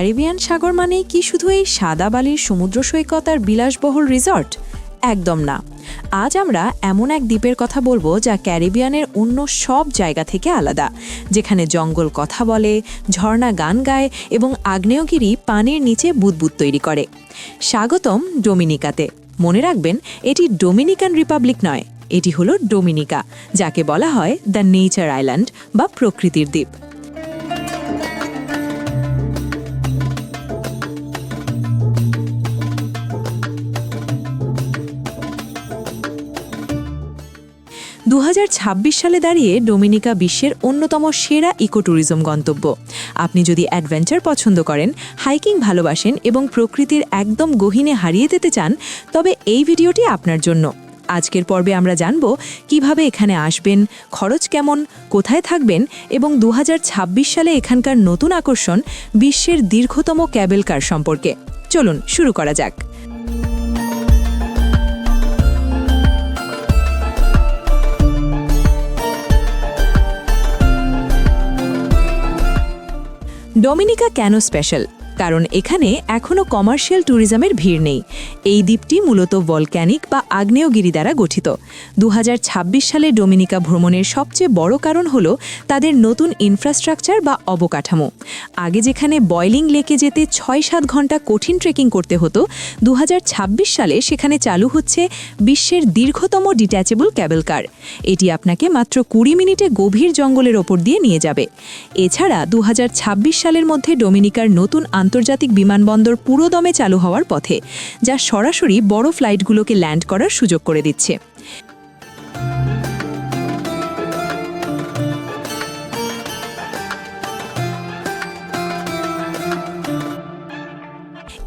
Caribbean সাগর মানেই কি শুধু এই সাদা বালির সমুদ্র সৈকত আর বিলাসবহুল রিসর্ট? একদম না। আজ আমরা এমন এক দ্বীপের কথা বলব যা ক্যারিবিয়ানের অন্য সব জায়গা থেকে আলাদা, যেখানে জঙ্গল কথা বলে, ঝর্ণা গান গায় এবং আগ্নেয়গিরি পানির নিচে বুদবুদ তৈরি করে। স্বাগতম ডোমিনিকাতে। মনে রাখবেন, এটি ডোমিনিকান রিপাবলিক নয়, এটি হলো ডোমিনিকা, যাকে বলা হয় দ্য নেচার আইল্যান্ড বা প্রকৃতির দ্বীপ। দু হাজার ছাব্বিশ সালে দাঁড়িয়ে ডোমিনিকা বিশ্বের অন্যতম সেরা ইকোট্যুরিজম গন্তব্য। আপনি যদি অ্যাডভেঞ্চার পছন্দ করেন, হাইকিং ভালোবাসেন এবং প্রকৃতির একদম গহীনে হারিয়ে যেতে চান, তবে এই ভিডিওটি আপনার জন্য। আজকের পর্বে আমরা জানব কীভাবে এখানে আসবেন, খরচ কেমন, কোথায় থাকবেন এবং দু হাজার ছাব্বিশ সালে এখানকার নতুন আকর্ষণ বিশ্বের দীর্ঘতম ক্যাবেল কার সম্পর্কে। চলুন শুরু করা যাক। ডোমিনিকা কেন স্পেশাল? কারণ এখানে এখনও কমার্শিয়াল ট্যুরিজমের ভিড় নেই। এই দ্বীপটি মূলত ভলক্যানিক বা আগ্নেয়গিরি দ্বারা গঠিত। দু হাজার ছাব্বিশ সালে ডোমিনিকা ভ্রমণের সবচেয়ে বড় কারণ হল তাদের নতুন ইনফ্রাস্ট্রাকচার বা অবকাঠামো। আগে যেখানে বয়লিং লেকে যেতে ছয় সাত ঘণ্টা কঠিন ট্রেকিং করতে হতো দু হাজার ছাব্বিশ সালে সেখানে চালু হচ্ছে বিশ্বের দীর্ঘতম ডিট্যাচেবল ক্যাবেল কার এটি আপনাকে মাত্র কুড়ি মিনিটে গভীর জঙ্গলের ওপর দিয়ে নিয়ে যাবে। এছাড়া দু হাজার ছাব্বিশ সালের মধ্যে ডোমিনিকার নতুন আন্তর্জাতিক বিমানবন্দর পুরোদমে চালু হওয়ার পথে, যা সরাসরি বড় ফ্লাইটগুলোকে ল্যান্ড করার সুযোগ করে দিচ্ছে।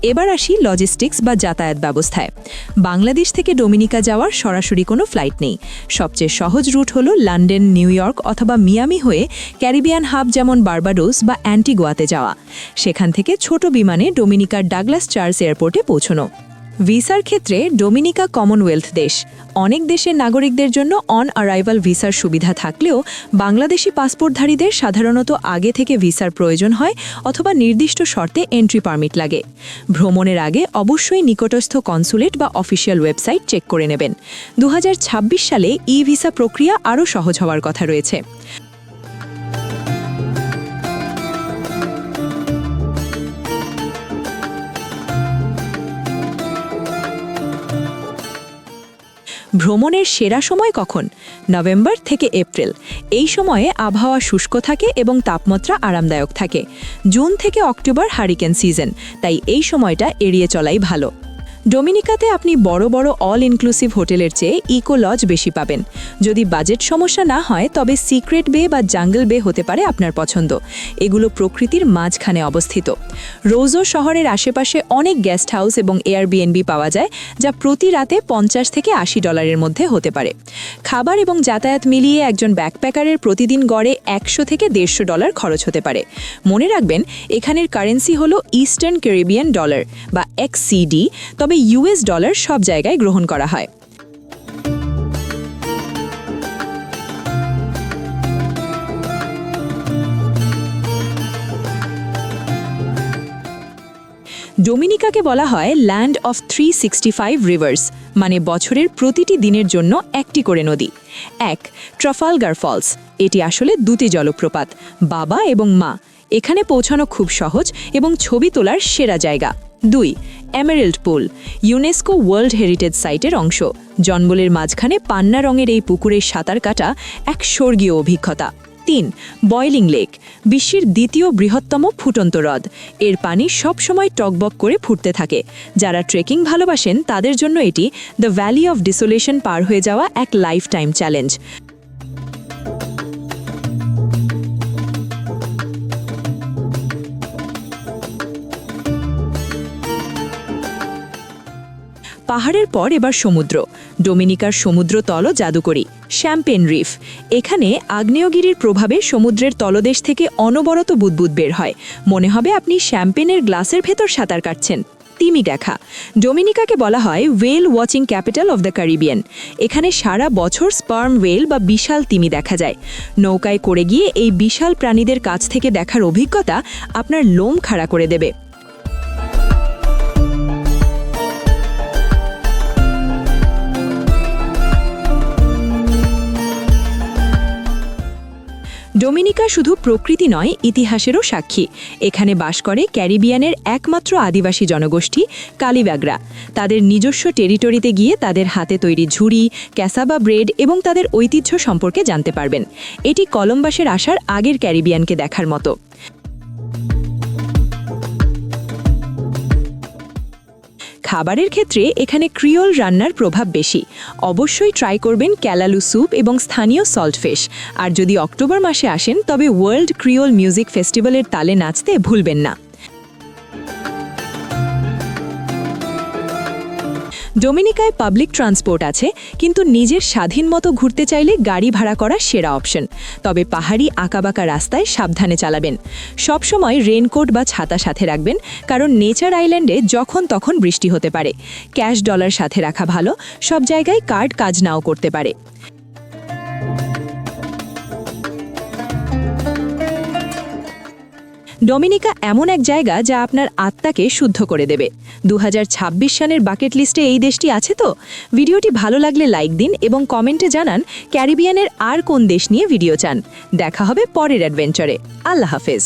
এবার আসি লজিস্টিক্স বা যাতায়াত ব্যবস্থায়। বাংলাদেশ থেকে ডোমিনিকা যাওয়ার সরাসরি কোনো ফ্লাইট নেই। সবচেয়ে সহজ রুট হল লন্ডন নিউ ইয়র্ক অথবা মিয়ামি হয়ে ক্যারিবিয়ান হাব যেমন বার্বাডোস বা অ্যান্টিগোয়াতে যাওয়া। সেখান থেকে ছোট বিমানে ডোমিনিকার ডাগলাস চার্লস এয়ারপোর্টে পৌঁছনো। ভিসার ক্ষেত্রে ডোমিনিকা কমনওয়েলথ দেশ। অনেক দেশের নাগরিকদের জন্য অন অ্যারাইভাল ভিসার সুবিধা থাকলেও বাংলাদেশি পাসপোর্টধারীদের সাধারণত আগে থেকে ভিসার প্রয়োজন হয় অথবা নির্দিষ্ট শর্তে এন্ট্রি পারমিট লাগে। ভ্রমণের আগে অবশ্যই নিকটস্থ কনসুলেট বা অফিসিয়াল ওয়েবসাইট চেক করে নেবেন। দু হাজার ছাব্বিশ সালে ই ভিসা প্রক্রিয়া আরও সহজ হওয়ার কথা রয়েছে। ভ্রমণের সেরা সময় কখন? নভেম্বর থেকে এপ্রিল। এই সময়ে আবহাওয়া শুষ্ক থাকে এবং তাপমাত্রা আরামদায়ক থাকে। জুন থেকে অক্টোবর হারিকেন সিজন, তাই এই সময়টা এড়িয়ে চলাই ভালো। ডোমিনিকাতে আপনি বড় বড় অল ইনক্লুসিভ হোটেলের চেয়ে ইকো লজ বেশি পাবেন। যদি বাজেট সমস্যা না হয়, তবে সিক্রেট বে বা জাঙ্গল বে হতে পারে আপনার পছন্দ। এগুলো প্রকৃতির মাঝখানে অবস্থিত। রোজো শহরের আশেপাশে অনেক গেস্ট হাউস এবং এয়ারবিএনবি পাওয়া যায়, যা প্রতি রাতে পঞ্চাশ থেকে আশি ডলারের মধ্যে হতে পারে। খাবার এবং যাতায়াত মিলিয়ে একজন ব্যাকপ্যাকারের প্রতিদিন গড়ে একশো থেকে দেড়শো ডলার খরচ হতে পারে। মনে রাখবেন, এখানের কারেন্সি হলো ইস্টার্ন ক্যারিবিয়ান ডলার বা এক্সসিডি তবে ইউএস ডলার সব জায়গায় গ্রহণ করা হয়। ডোমিনিকাকে বলা হয় land of three sixty five rivers মানে বছরের প্রতিটি দিনের জন্য একটি করে নদী। এক ট্রাফালগার ফলস এটি আসলে দুটি জলপ্রপাত, বাবা এবং মা। এখানে পৌঁছানো খুব সহজ এবং ছবি তোলার সেরা জায়গা। দুই emerald pool UNESCO world heritage সাইটের অংশ। জঙ্গলের মাঝখানে পান্না রঙের এই পুকুরে সাঁতার কাটা এক স্বর্গীয় অভিজ্ঞতা। তিন বয়লিং লেক বিশ্বের দ্বিতীয় বৃহত্তম ফুটন্ত হ্রদ। এর পানি সবসময় টকবক করে ফুটতে থাকে। যারা ট্রেকিং ভালোবাসেন, তাদের জন্য এটি দ্য ভ্যালি অফ ডিসোলেশন পার হয়ে যাওয়া এক লাইফ টাইম চ্যালেঞ্জ পাহাড়ের পর এবার সমুদ্র। ডোমিনিকার সমুদ্র তল জাদুকরি, শ্যাম্পেন রিফ। এখানে আগ্নেয়গিরির প্রভাবে সমুদ্রের তলদেশ থেকে অনবরত বুদবুদ বের হয়। মনে হবে আপনি শ্যাম্পেনের গ্লাসের ভেতর সাঁতার কাটছেন। তিমি দেখা। ডোমিনিকাকে বলা হয় whale watching capital of the Caribbean এখানে সারা বছর স্পার্ম ওয়েল বা বিশাল তিমি দেখা যায়। নৌকায় করে গিয়ে এই বিশাল প্রাণীদের কাছ থেকে দেখার অভিজ্ঞতা আপনার লোম খাড়া করে দেবে। ডোমিনিকা শুধু প্রকৃতি নয়, ইতিহাসেরও সাক্ষী। এখানে বাস করে ক্যারিবিয়ানের একমাত্র আদিবাসী জনগোষ্ঠী কালিব্যাগরা। তাদের নিজস্ব টেরিটরিতে গিয়ে তাদের হাতে তৈরি ঝুড়ি, ক্যাসাবা ব্রেড এবং তাদের ঐতিহ্য সম্পর্কে জানতে পারবেন। এটি কলম্বাসের আসার আগের ক্যারিবিয়ানকে দেখার মতো। খাবারের ক্ষেত্রে এখানে ক্রিওল রান্নার প্রভাব বেশি। অবশ্যই ট্রাই করবেন ক্যালালু স্যুপ এবং স্থানীয় সল্ট ফিশ আর যদি অক্টোবর মাসে আসেন, তবে ওয়ার্ল্ড ক্রিওল মিউজিক ফেস্টিভ্যালের তালে নাচতে ভুলবেন না। ডোমিনিকায় পাবলিক ট্রান্সপোর্ট আছে, কিন্তু নিজের স্বাধীন মতো ঘুরতে চাইলে গাড়ি ভাড়া করা সেরা অপশন। তবে পাহাড়ি আঁকাবাঁকা রাস্তায় সাবধানে চালাবেন। সবসময় রেনকোট বা ছাতা সাথে রাখবেন, কারণ নেচার আইল্যান্ডে যখন তখন বৃষ্টি হতে পারে। ক্যাশ ডলার সাথে রাখা ভালো, সব জায়গায় কার্ড কাজ নাও করতে পারে। ডমিনিকা এমন এক জায়গা যা আপনার আত্মাকে শুদ্ধ করে দেবে। দু হাজার ছাব্বিশ সালের বাকেট লিস্টে এই দেশটি আছে তো? ভিডিওটি ভালো লাগলে লাইক দিন এবং কমেন্টে জানান ক্যারিবিয়ানের আর কোন দেশ নিয়ে ভিডিও চান। দেখা হবে পরের অ্যাডভেঞ্চারে। আল্লাহ হাফেজ।